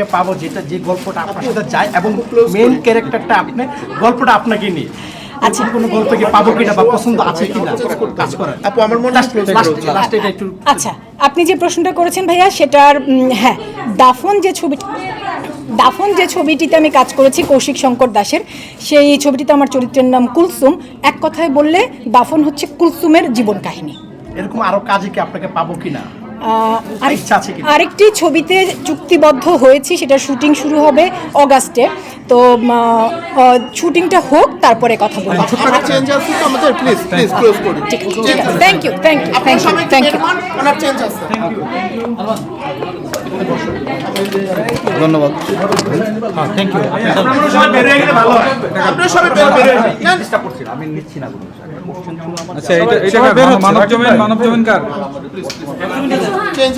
আপনাকে পাবো যেটা যে গল্পটা আপনার সাথে যায় এবং মেইন ক্যারেক্টারটা আপনি গল্পটা আপনাকে নিয়ে। আচ্ছা। কোনো গল্প কি পাবো কিনা বা পছন্দ আছে কিনা? কাজ করার। আপু আমার মনে লাস্ট এটা একটু আচ্ছা আপনি যে প্রশ্নটা করেছেন ভাইয়া সেটার হ্যাঁ দাফন যে ছবি দাফন যে ছবিটিতে আমি কাজ করেছি কৌশিক শঙ্কর দাসের সেই ছবিটিতে আমার চরিত্রের নাম কুলসুম। এক কথায় বললে দাফন হচ্ছে কুলসুমের জীবন কাহিনী। এরকম আরও কাজে কি আপনাকে পাবো কিনা? আরেকটি ছবিতে চুক্তিবদ্ধ হয়েছি সেটা শুটিং শুরু হবে অগাস্টে। তো শুটিংটা হোক তারপরে কথা বলব। Thank you thank you thank you thank you ধন্যবাদ। থ্যাংক ইউ আপনারা সবাই বের হয়ে। আচ্ছা এটা এটা মানব জমিন মানব জমিন কার? চেঞ্জ